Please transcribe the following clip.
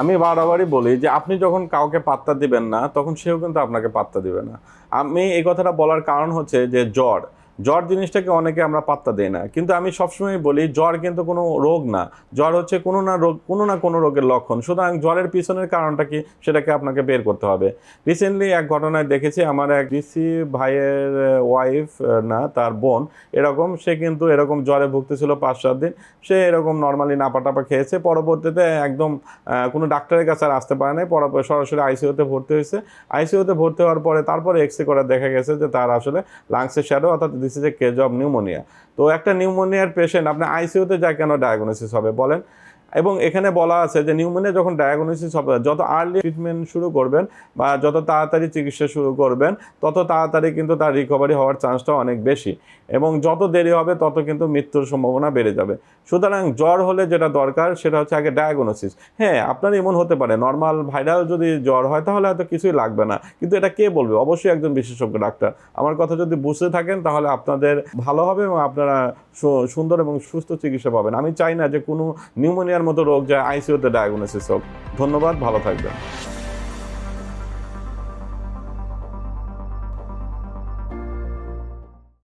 আমি বারবারই বলি যে আপনি যখন কাউকে পাত্তা দিবেন না, তখন সেও কিন্তু আপনাকে পাত্তা দিবে না। আমি এই কথাটা বলার কারণ হচ্ছে যে জ্বর জ্বর জিনিসটাকে অনেকে আমরা পাত্তা দিই না। কিন্তু আমি সবসময় বলি, জ্বর কিন্তু কোনো রোগ না। জ্বর হচ্ছে কোনো না রোগ, কোনো না কোনো রোগের লক্ষণ। সুতরাং জ্বরের পিছনের কারণটা কি সেটাকে আপনাকে বের করতে হবে। রিসেন্টলি এক ঘটনায় দেখেছি, আমার এক ডিসি ভাইয়ের ওয়াইফ না, তার বোন, এরকম সে কিন্তু এরকম জ্বরে ভুগতেছিল পাঁচ, সাত দিন। সে এরকম নর্মালি নাপা টাপা খেয়েছে। পরবর্তীতে একদম কোনো ডাক্তারের কাছে আর আসতে পারে নাই। সরাসরি আইসিইউতে ভর্তি হয়েছে। আইসিইউতে ভর্তি হওয়ার পরে তারপরে এক্স রে করে দেখা গেছে যে তার আসলে লাংসের শ্যাডো অর্থাৎ this is a case of pneumonia তো একটা নিউমোনিয়ার পেশেন্ট আপনি আইসিউতে যায় কেন ডায়াগনোসিস হবে? বলেন। এবং এখানে বলা আছে যে নিউমোনিয়া যখন ডায়াগনোসিস হবে, যত আর্লি ট্রিটমেন্ট শুরু করবেন বা যত তাড়াতাড়ি চিকিৎসা শুরু করবেন, তত তাড়াতাড়ি কিন্তু তার রিকভারি হওয়ার চান্সটা অনেক বেশি। এবং যত দেরি হবে, তত কিন্তু মৃত্যুর সম্ভাবনা বেড়ে যাবে। সুতরাং জ্বর হলে যেটা দরকার, সেটা হচ্ছে আগে ডায়াগনোসিস হ্যাঁ আপনার এমন হতে পারে নর্মাল ভাইরাল যদি জ্বর হয়, তাহলে হয়তো কিছুই লাগবে না। কিন্তু এটা কে বলবে? অবশ্যই একজন বিশেষজ্ঞ, ডাক্তার। আমার কথা যদি বুঝতে থাকেন, তাহলে আপনাদের ভালো হবে এবং আপনারা সুন্দর এবং সুস্থ চিকিৎসা পাবেন। আমি চাই না যে কোনো নিউমোনিয়ার মতো রোগ যা আইসিউতে ডায়াগনোসিস হোক। ধন্যবাদ ভালো থাকবেন।